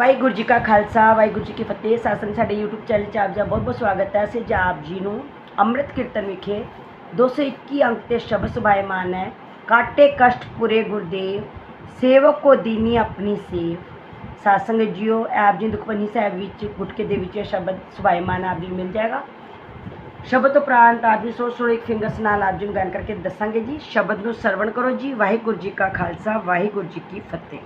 ਵਾਹਿਗੁਰੂ ਜੀ ਕਾ ਖਾਲਸਾ, ਵਾਹਿਗੁਰੂ ਜੀ ਕੀ ਫਤਿਹ। ਸਾਸਨ ਸਾਡੇ YouTube channel 'ਚ ਆਪ ਜੀ ਦਾ ਬਹੁਤ ਬਹੁਤ ਸਵਾਗਤ ਹੈ। ਅਸੀਂ ਜੀ ਆਪ ਜੀ ਨੂੰ ਅੰਮ੍ਰਿਤ ਕੀਰਤਨ ਵਿਖੇ 221 ਅੰਕ ਤੇ ਸ਼ਬਦ ਸੁਭਾਇਮਾਨ ਹੈ। ਕਾਟੇ ਕਸ਼ਟ ਪੁਰੇ ਗੁਰਦੇਵ, ਸੇਵਕ ਕੋ ਦੀਨੀ ਆਪਣੀ ਸੇਵ। ਸਾਸੰਗ ਜੀਓ, ਆਪ ਜੀ ਦੁਖਪਨੀ ਸਾਹਿਬ ਵਿੱਚ ਗੁਟਕੇ ਦੇ ਵਿੱਚ ਇਹ ਸ਼ਬਦ ਸੁਭਾਇਮਾਨ ਆਪ ਜੀ ਨੂੰ ਮਿਲ ਜਾਏਗਾ। ਸ਼ਬਦ ਉਪਰੰਤ ਆਪ ਜੀ ਸੋਚ ਸੋਚ ਇੱਕ ਫਿੰਗਰਸ ਨਾਲ ਆਪ ਜੀ ਨੂੰ ਗਾਇਨ ਕਰਕੇ ਦੱਸਾਂਗੇ ਜੀ। ਸ਼ਬਦ ਨੂੰ ਸਰਵਣ ਕਰੋ ਜੀ। ਵਾਹਿਗੁਰੂ ਜੀ ਕਾ ਖਾਲਸਾ, ਵਾਹਿਗੁਰੂ ਜੀ ਕੀ ਫਤਿਹ।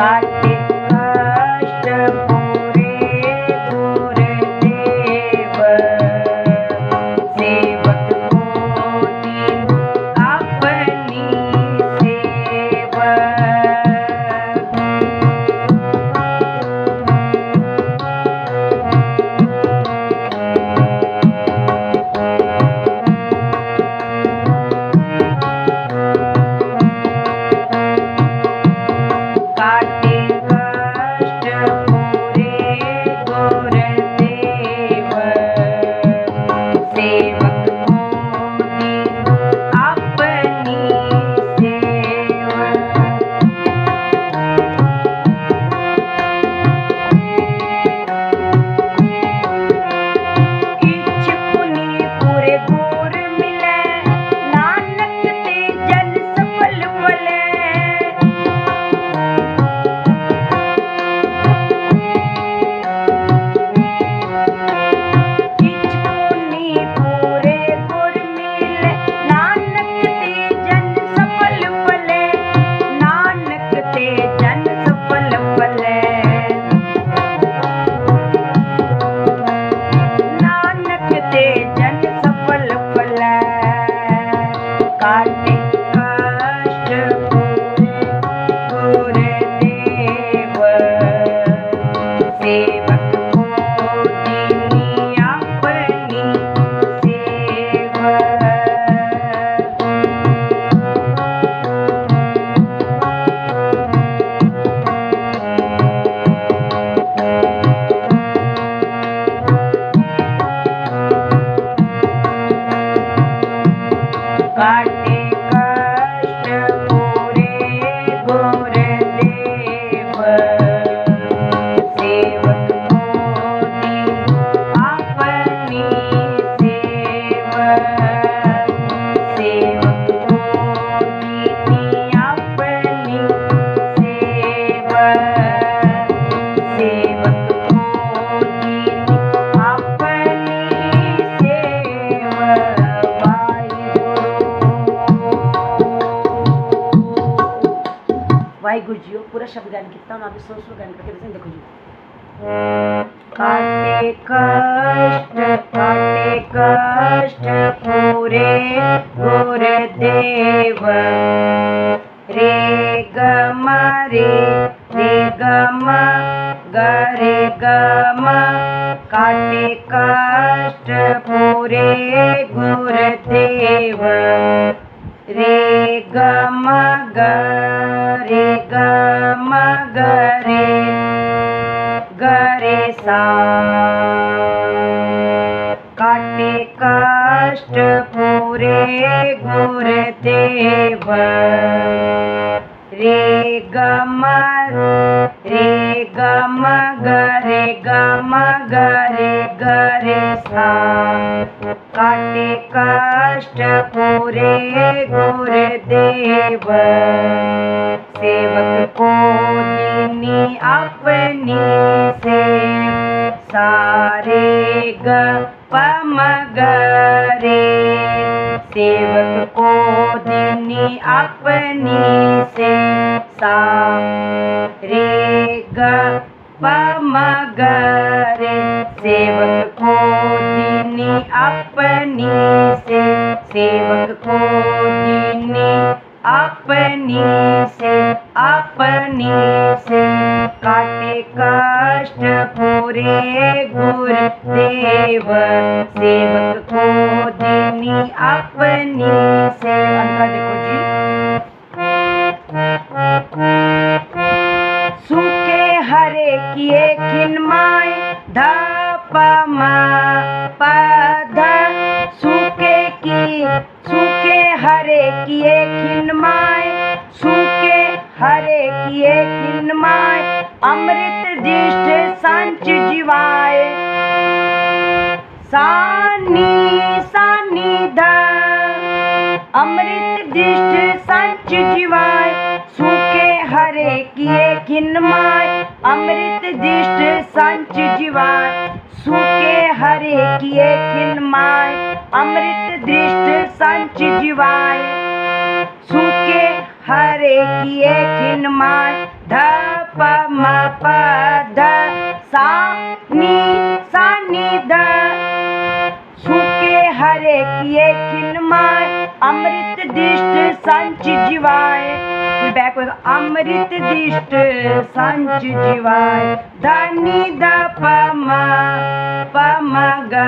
Bye. गुरु जी पूरा शब्द गायन किया और आप सुन गायन करके बसें देखो जी। काटे कष्ट काटे कष्ट पूरे रे ग रे रे ग गरे ग काटे कष्ट पूरे गुरुदेव रे ग रे गम गरे गरे सा। काटे कष्ट पूरे गुरुदेव रे गम रे गम गरे गम गरे गरे सा। काटे कष्ट पूरे गुरुदेव सेवक को दीनी अपनी से सारे ग पम गरे सेवक को दीनी अपनी से सा रे ग पम गरे सेवक को दीनी अपनी से सेवक को दीनी अपनी से अपनी से काटे कष्ट पूरे गुरुदेव। सेवक को दीनी अपनी से। देखो जी। सूखे हरे किए खिनमाए धप पध सूखे की सूखे हरे किए किन खिनमाए सूखे हरे किए किन खिनमाए अमृत दिष्ट संच जीवाए। सानी सानी अमृत दिष्ट संच जीवाय सूखे हरे किए खिनमाय अमृत दिष्ट संच जीवाय सूखे हरे किए खिनमाय अमृत दृष्ट संच जीवाय सूखे हरे किए खिन माय ध प म प ध, सा, नी सा, नी, ध। सूखे हरे किए खिन माय अमृत दिष्ट संच जीवाय बैक अमृत दिष्ट संच जीवाय धनी द प, म प, म, ग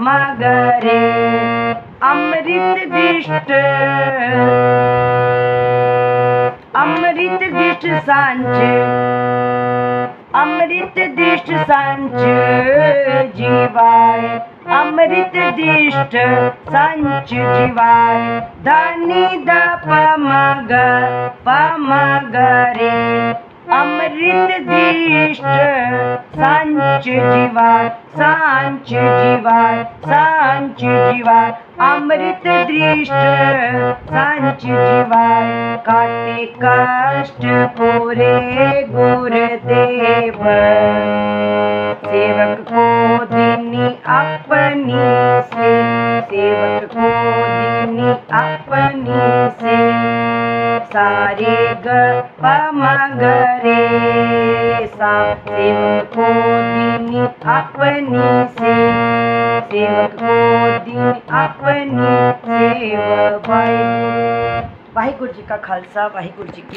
म, ग, रे। અમૃત દિષ્ટ. અમૃત દિષ્ટ સાંજ. અમૃત દિષ્ટ સાંજ જીવાય. અમૃત દિષ્ટ સાંચ જીવાય. ધની દ પમગ પમગ રે. અમૃત દિષ્ટ સાંચ જીવાય સાંચ જીવાય સાંચ જીવાય. अमृत दृष्ट सांच जीवाय काटे कष्ट पूरे गुरुदेव। सेवक को दीनी अपनी से सेवक को दीनी अपनी से। सारे ग प म ग रे सा सेवक को दीनी अपनी से દેવત મોદીન આપની સેવભાઈ ਵਾਹਿਗੁਰੂ ਜੀ ਕਾ ਖਾਲਸਾ ਵਾਹਿਗੁਰੂ ਜੀ ਕੀ